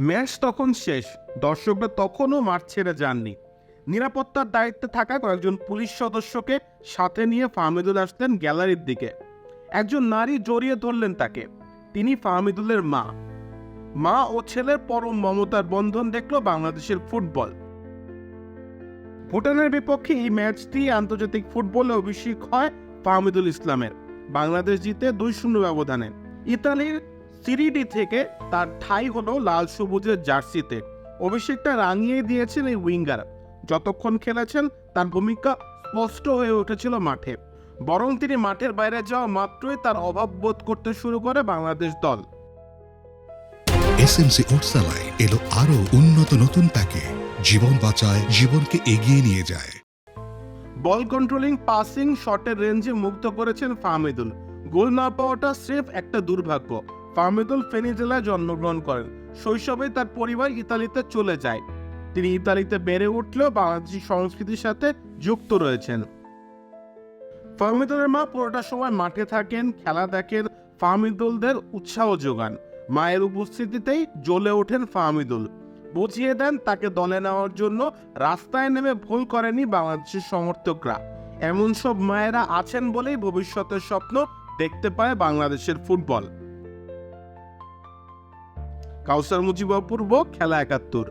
Match তখন শেষ। দর্শকরা তখনও মাঠ ছেড়ে যাননি। নিরাপত্তার দায়িত্বে থাকা কয়েকজন পুলিশ সদস্যকে সাথে নিয়ে ফাহমিদুল আসতেন গ্যালারির দিকে। একজন নারী জড়িয়ে ধরলেন তাকে। তিনি ফাহমিদুলের মা। মা ও ছেলের পরম মমতার বন্ধন দেখল বাংলাদেশের ফুটবল। ভুটানের বিপক্ষে এই ম্যাচটি আন্তর্জাতিক ফুটবলে অভিষেক হয় ফাহমিদুল ইসলামের। বাংলাদেশ জিতে দুই শূন্য ব্যবধানে। ইতালির সিরিডি থেকে তার ঠাই হলো লাল সবুজের জার্সিতে। অভিষেকটা রাঙিয়ে দিয়েছেন এই উইঙ্গার। যতক্ষণ খেলেছেন তার ভূমিকা স্পষ্ট হয়ে উঠেছিল মাঠে। বরং তিনি মাঠের বাইরে যাওয়া মাত্রই তার অভাব বোধ করতে শুরু করে বাংলাদেশ দল। এসএমসি ওটসালাই এলো আরও উন্নত নতুন প্যাকে জীবন বাঁচায় জীবনকে এগিয়ে নিয়ে যায়। বল কন্ট্রোলিং পাসিং শটের রেঞ্জে মুগ্ধ করেছেন ফাহমিদুল। গোল না পাওয়াটা স্রেফ একটা দুর্ভাগ্য। ফাহমিদুল ফেনী জেলায় জন্মগ্রহণ করেন। শৈশবে তার পরিবার ইতালিতে চলে যায়। তিনি ইতালিতে বেড়ে উঠলেও বাংলাদেশি সংস্কৃতির সাথে যুক্ত রয়েছেন। ফাহমিদুলের মা পুরোটা সময় মাঠে থাকেন, খেলা দেখেন ফাহমিদুলদের উৎসাহ যোগান। মায়ের উপস্থিতিতেই জ্বলে ওঠেন ফাহমিদুল বুঝিয়ে দেন তাকে দলে নেওয়ার জন্য রাস্তায় নেমে ভুল করেনি বাংলাদেশের সমর্থকরা। এমন সব মায়েরা আছেন বলেই ভবিষ্যতের স্বপ্ন দেখতে পায় বাংলাদেশের ফুটবল। কাউসার মুজিব পূর্ব খেলা একাত্তর।